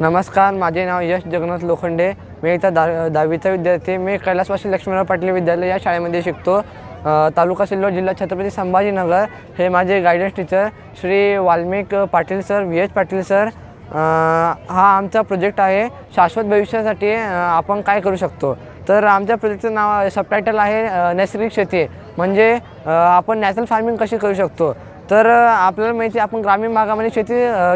नमस्कार माझे नाव यश जगन्नाथ लोखंडे. मी इथं दहा दहावीचा विद्यार्थी. मी कैलासवासी लक्ष्मीराव पाटील विद्यालय या शाळेमध्ये शिकतो. तालुका सिल्लोड जिल्हा छत्रपती संभाजीनगर हे माझे guidance teacher Shri Valmik Patil sir V H Patil sir हा आमचा प्रोजेक्ट आहे. शाश्वत भविष्यासाठी आपण काय करू शकतो? तर आमच्या प्रोजेक्टचं नाव सबटायटल आहे नैसर्गिक शेती. म्हणजे आपण नॅचरल फार्मिंग कशी करू शकतो? तर आपल्याला माहिती आहे आपण ग्रामीण भागामध्ये शेती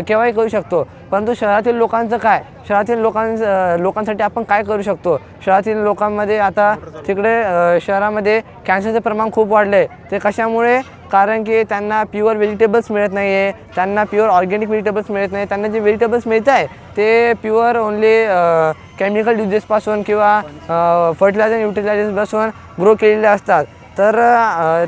केव्हाही करू शकतो. परंतु शहरातील लोकांचं काय? शहरातील लोकां लोकांसाठी आपण काय करू शकतो? शहरातील लोकांमध्ये आता तिकडे शहरामध्ये कॅन्सरचं प्रमाण खूप वाढलं आहे ते कशामुळे? कारण की त्यांना प्युअर व्हेजिटेबल्स मिळत नाही आहे त्यांना प्युअर ऑर्गॅनिक व्हेजिटेबल्स मिळत नाही त्यांना जे व्हेजिटेबल्स मिळत आहे ते प्युअर ओनली केमिकल युजेसपासून किंवा फर्टिलायझर युटिलायझर्सपासून ग्रो केलेले असतात. तर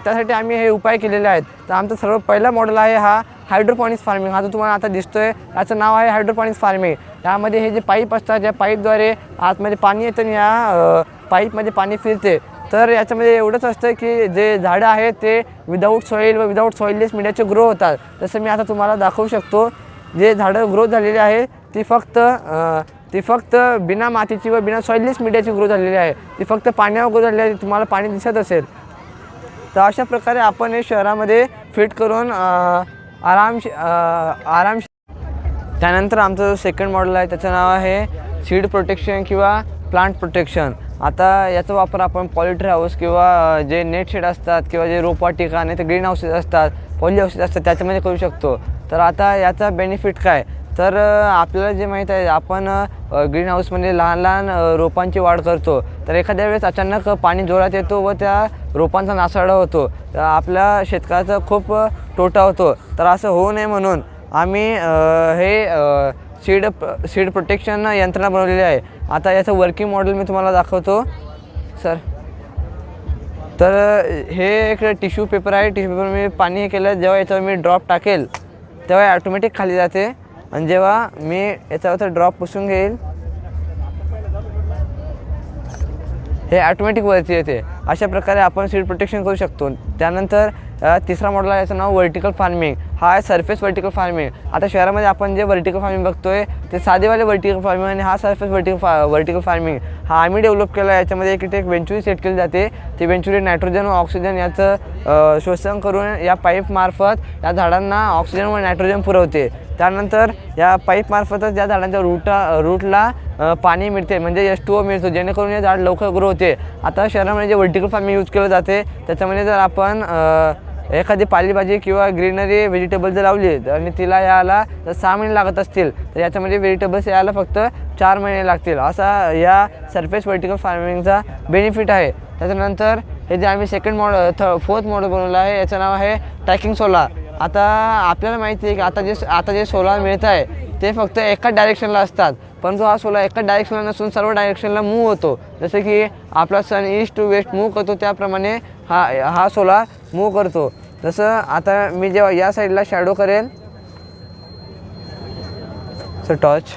त्यासाठी आम्ही हे उपाय केलेले आहेत. तर आमचा सर्व पहिला मॉडेल आहे हा हायड्रोपॉनिक्स फार्मिंग हा जो तुम्हाला आता दिसतो आहे याचं नाव आहे हायड्रोपॉनिक्स फार्मिंग यामध्ये हे जे पाईप असतात या पाईपद्वारे आतमध्ये पाणी येतं आणि या पाईपमध्ये पाणी फिरते. तर याच्यामध्ये एवढंच असतं की जे झाडं आहेत ते विदाऊट सॉईल व विदाऊट सॉईललेस मीडियाचे ग्रो होतात. जसं मी आता तुम्हाला दाखवू शकतो जे झाडं ग्रो झालेली आहे ती फक्त ती फक्त बिना मातीची व बिना सॉईललेस मीडियाची ग्रो झालेली आहे. ती फक्त पाण्यावर ग्रो झालेली आहे तुम्हाला पाणी दिसत असेल. तर अशा प्रकारे आपण हे शहरामध्ये फिट करून अ, आरामशी आराम त्यानंतर आमचं जो सेकंड मॉडेल आहे त्याचं नाव आहे सीड प्रोटेक्शन किंवा प्लांट प्रोटेक्शन आता याचा वापर आपण पॉलिट्री हाऊस किंवा जे नेट शेड असतात किंवा जे रोपवाटिका नाही तर ग्रीन हाऊसेस असतात पॉली हाऊसेस असतात त्याच्यामध्ये करू शकतो. तर आता याचा बेनिफिट काय? तर आपल्याला जे माहीत आहे आपण ग्रीन हाऊसमध्ये लहान लहान रोपांची वाढ करतो. तर एखाद्या वेळेस अचानक पाणी जोरात येतो व त्या रोपांचा नासाडा होतो. तर आपल्या शेतकऱ्याचा खूप तोटा होतो. तर असं होऊ नये म्हणून आम्ही हे सीड सीड प्रोटेक्शन यंत्रणा बनवलेली आहे. आता याचं वर्किंग मॉडेल मी तुम्हाला दाखवतो. सर. तर हे एक टिश्यू पेपर आहे. टिश्यू पेपर मी पाणी हे केलं. जेव्हा याच्यावर मी ड्रॉप टाकेल तेव्हा ॲटोमॅटिक खाली जाते. आणि जेव्हा मी याच्यावर ड्रॉप पुसून घेईल हे ॲटोमॅटिक वरती येते. अशा प्रकारे आपण सीड प्रोटेक्शन करू शकतो. त्यानंतर तिसरा मॉडेल आहे याचं नाव व्हर्टिकल फार्मिंग हा आहे सरफेस व्हर्टिकल फार्मिंग आता शहरामध्ये आपण जे व्हर्टिकल फार्मिंग बघतो आहे ते साधेवाले व्हर्टिकल फार्मिंग आणि हा सरफेस व्हर्टिकल फा व्हर्टिकल फार्मिंग हा आम्ही डेव्हलप केला आहे याच्यामध्ये एक इथे एक वेंचुरी सेट केली जाते. ती वेंचुरी नायट्रोजन व ऑक्सिजन याचं शोषण करून या पाईपमार्फत या झाडांना ऑक्सिजन व नायट्रोजन पुरवते. त्यानंतर या पाईपमार्फतच या झाडांच्या रूटा रूटला पाणी मिळते म्हणजे एस टू ओ मिळतो जेणेकरून हे झाड लवकर ग्रो होते. आता शहरामध्ये जे व्हर्टिकल फार्मिंग यूज केलं जाते त्याच्यामध्ये जर आपण एखादी पालेभाजी किंवा ग्रीनरी व्हेजिटेबल जर लावली आणि तिला यायला जर सहा महिने लागत असतील तर याच्यामध्ये व्हेजिटेबल्स यायला फक्त चार महिने लागतील. असा या सरफेस व्हर्टिकल फार्मिंगचा बेनिफिट आहे. त्याच्यानंतर हे जे आम्ही सेकंड मॉडल थ फोर्थ मॉडेल बनवलं आहे याचं नाव आहे टॅकिंग सोला आता आपल्याला माहिती आहे की आता जे आता जे सोलार मिळत आहे ते फक्त एकाच डायरेक्शनला असतात. परंतु हा सोलार एकाच डायरेक्शनला नसून सर्व डायरेक्शनला मूव्ह होतो. जसं की आपला sun east to west move करतो त्याप्रमाणे हा हा सोलार मूव्ह करतो. जसं आता मी जेव्हा या साईडला शॅडो करेल. सर टॉर्च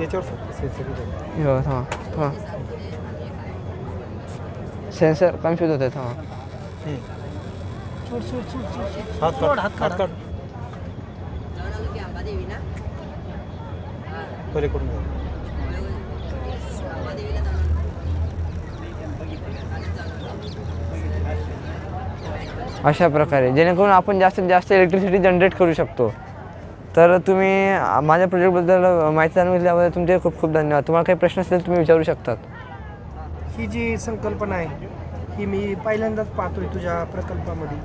याच्यावर हाँ हाँ सेन्सर कन्फ्यूज़ होत आहेत सोड सोड सोड सोड सोड. हात काढ हात हात काढ काढ पलीकडून जा. अशा प्रकारे जेणेकरून आपण जास्तीत जास्त इलेक्ट्रिसिटी जनरेट करू शकतो तर तुम्ही माझ्या प्रोजेक्टबद्दल माहिती जाणून घेतल्याबद्दल तुमचे खूप खूप धन्यवाद. तुम्हाला काही प्रश्न असतील तुम्ही विचारू शकतात. ही जी संकल्पना आहे ही मी पहिल्यांदाच पाहतोय तुझ्या प्रकल्पामध्ये.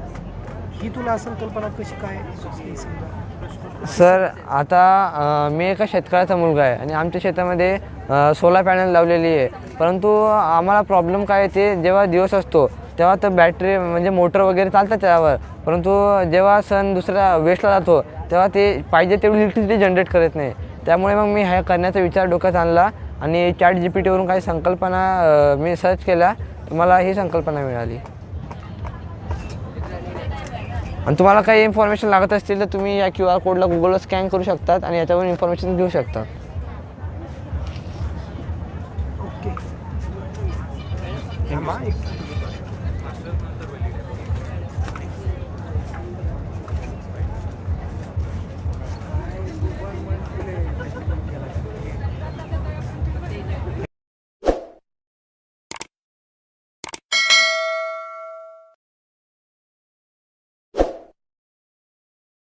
ही तुला संकल्पना कशी काय सुचली समजा? सर आता अ, मी एका शेतकऱ्याचा मुलगा आहे आणि आमच्या शेतामध्ये सोलार पॅनल लावलेली आहे. परंतु आम्हाला प्रॉब्लेम काय येते जेव्हा दिवस असतो तेव्हा तर बॅटरी म्हणजे मोटर वगैरे चालतात त्यावर. परंतु जेव्हा सण दुसऱ्या वेस्टला जातो तेव्हा ते पाहिजे तेवढी इलेक्ट्रिसिटी जनरेट करत नाही. त्यामुळे मग मी ह्या करण्याचा विचार डोक्यात आणला आणि चॅट जी पी टीवरून काही संकल्पना मी सर्च केल्या. तर मला ही संकल्पना मिळाली. आणि तुम्हाला काही इन्फॉर्मेशन लागत असतील तर तुम्ही या क्यू आर कोडला गुगलला स्कॅन करू शकतात आणि याच्यावरून इन्फॉर्मेशन घेऊ शकतात. ओके